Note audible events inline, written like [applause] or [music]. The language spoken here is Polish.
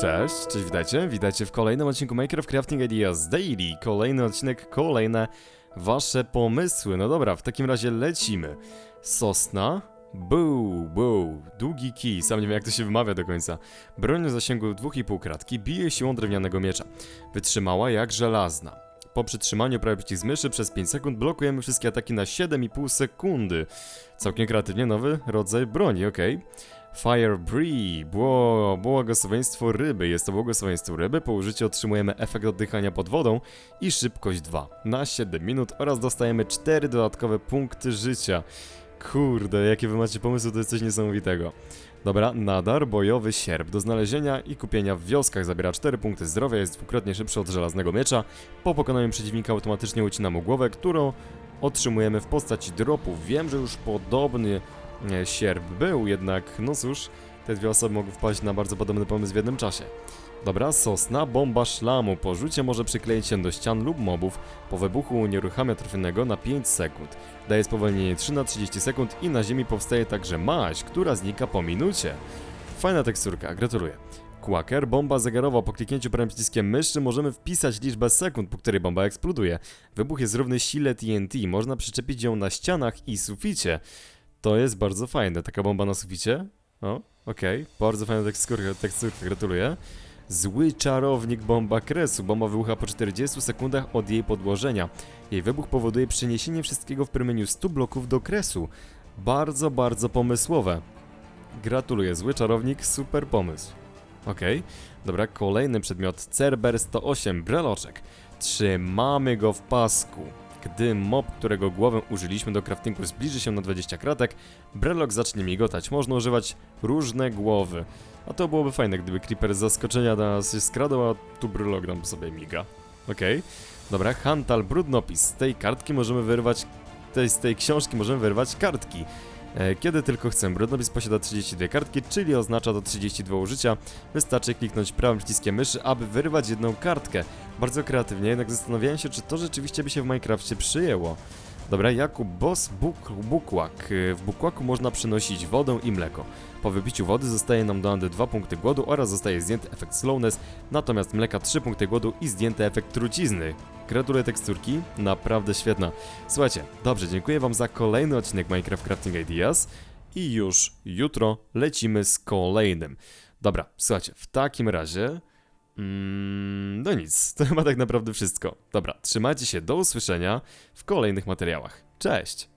Cześć, cześć, witajcie, witajcie w kolejnym odcinku Minecraft Crafting Ideas Daily. Kolejny odcinek, kolejne wasze pomysły. No dobra, w takim razie lecimy. Sosna, buu, buu, długi kij, sam nie wiem jak to się wymawia do końca. Broń o zasięgu 2,5 kratki, bije siłą drewnianego miecza. Wytrzymała jak żelazna. Po przytrzymaniu prawy przycisk myszy przez 5 sekund blokujemy wszystkie ataki na 7,5 sekundy. Całkiem kreatywnie nowy rodzaj broni, okej. Fire Bree, bło, błogosławieństwo ryby. Jest to błogosławieństwo ryby. Po użyciu otrzymujemy efekt oddychania pod wodą i szybkość 2 na 7 minut oraz dostajemy 4 dodatkowe punkty życia. Kurde, jakie wy macie pomysły, to jest coś niesamowitego. Dobra, nadar, bojowy sierp. Do znalezienia i kupienia w wioskach zabiera 4 punkty zdrowia, jest dwukrotnie szybszy od żelaznego miecza. Po pokonaniu przeciwnika automatycznie ucina mu głowę, którą otrzymujemy w postaci dropów. Wiem, że już podobny sierp był, jednak no cóż, te dwie osoby mogły wpaść na bardzo podobny pomysł w jednym czasie. Dobra, sosna, bomba szlamu. Po rzucie może przykleić się do ścian lub mobów. Po wybuchu unieruchamia trafionego na 5 sekund. Daje spowolnienie 3 na 30 sekund i na ziemi powstaje także maź, która znika po minucie. Fajna teksturka, gratuluję. Quaker, bomba zegarowa. Po kliknięciu prawym przyciskiem myszy możemy wpisać liczbę sekund, po której bomba eksploduje. Wybuch jest równy sile TNT. Można przyczepić ją na ścianach i suficie. To jest bardzo fajne. Taka bomba na suficie? O, okej. Bardzo fajna teksturka, teksturka, gratuluję. Zły czarownik bomba kresu. Bomba wybucha po 40 sekundach od jej podłożenia. Jej wybuch powoduje przeniesienie wszystkiego w promieniu 100 bloków do kresu. Bardzo, bardzo pomysłowe. Gratuluję, zły czarownik, super pomysł. Okej, dobra, kolejny przedmiot, Cerber 108, breloczek. Trzymamy go w pasku. Gdy mob, którego głowę użyliśmy do craftingu zbliży się na 20 kratek, brelok zacznie migotać. Można używać różne głowy. A to byłoby fajne, gdyby Creeper z zaskoczenia na nas skradał, a tu brelok nam sobie miga. Okej, dobra, Hantal Brudnopis. Z tej kartki możemy wyrwać, z tej książki możemy wyrwać kartki. E, Kiedy tylko chcę. Brudnopis posiada 32 kartki, czyli oznacza to 32 użycia. Wystarczy kliknąć prawym przyciskiem myszy, aby wyrwać jedną kartkę. Bardzo kreatywnie, jednak zastanawiałem się, czy to rzeczywiście by się w Minecrafcie przyjęło. Dobra, Jakub Boss Buk Bukłak. E, W bukłaku można przynosić wodę i mleko. Po wypiciu wody zostaje nam dodane 2 punkty głodu oraz zostaje zdjęty efekt slowness, natomiast mleka 3 punkty głodu i zdjęty efekt trucizny. Gratuluję teksturki, naprawdę świetna. Słuchajcie, dobrze, dziękuję wam za kolejny odcinek Minecraft Crafting Ideas i już jutro lecimy z kolejnym. Dobra, słuchajcie, w takim razie... Mm, no nic, [laughs] to chyba tak naprawdę wszystko. Dobra, trzymajcie się, do usłyszenia w kolejnych materiałach. Cześć!